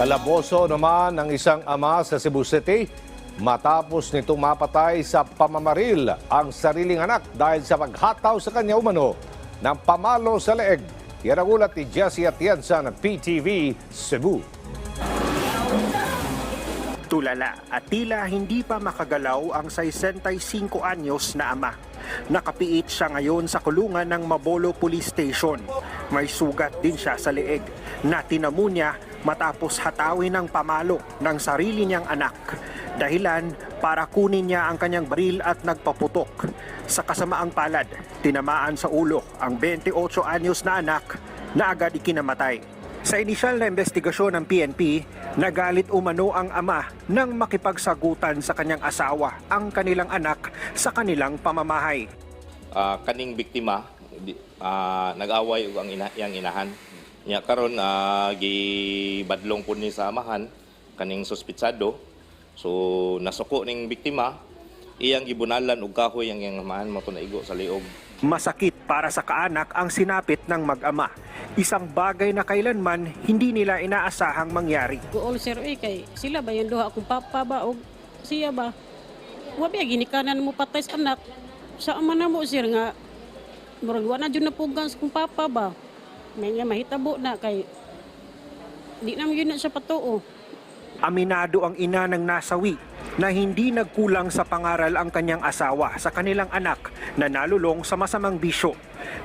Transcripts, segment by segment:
Kalaboso naman ng isang ama sa Cebu City matapos nitong mapatay sa pamamaril ang sariling anak dahil sa paghataw sa kanya umano ng pamalo sa leeg. Yan ang ulat ni Jesse Atienza ng PTV Cebu. Tulala at tila hindi pa makagalaw ang 65 anyos na ama. Nakapiit siya ngayon sa kulungan ng Mabolo Police Station. May sugat din siya sa leeg na tinamo niya matapos hatawin ng pamalo ng sarili niyang anak. Dahilan para kunin niya ang kanyang baril at nagpaputok. Sa kasamaang palad, tinamaan sa ulo ang 28 anyos na anak na agad ikinamatay. Sa inisyal na investigasyon ng PNP, nagalit umano ang ama nang makipagsagutan sa kanyang asawa ang kanilang anak sa kanilang pamamahay. ah, kaning biktima di, ah, nag-away ug ang ina, yang inahan nya karon ah, gibadlong pud ni sa amahan kaning suspitsado so nasuko ning biktima iyang gibunalan og kahoy ang iyang amahan mo naigo sa liog Masakit para sa kaanak ang sinapit ng mag-ama. Isang bagay na kailanman hindi nila inaasahang mangyari. Gool sir eh kay sila ba yung duha akong papa ba o siya ba? Wa ba ginikanan mo patay sa anak. Sa ama na mo sir nga murag wa na jud napugan sa kong papa ba. May nga mahitabo na kay di na mo yun na siya patuo. Aminado ang ina ng nasawi na hindi nagkulang sa pangaral ang kanyang asawa sa kanilang anak na nalulong sa masamang bisyo.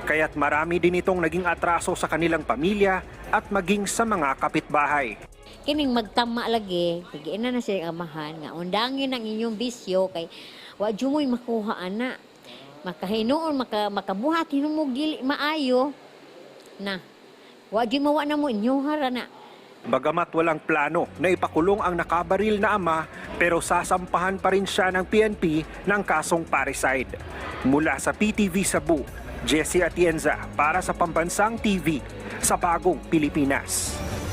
Kaya't marami din itong naging atraso sa kanilang pamilya at maging sa mga kapitbahay. kining magtama lagi kay ina na siya amahan nga undangin ang inyong bisyo kay wa jumoy makuha ana makahinuon maka makabuhat hinumog dili maayo na wa mawa na mo inyo harana Bagamat walang plano na ipakulong ang nakabaril na ama, pero sasampahan pa rin siya ng PNP ng kasong parricide. Mula sa PTV Cebu, Jesse Atienza para sa Pambansang TV sa Bagong Pilipinas.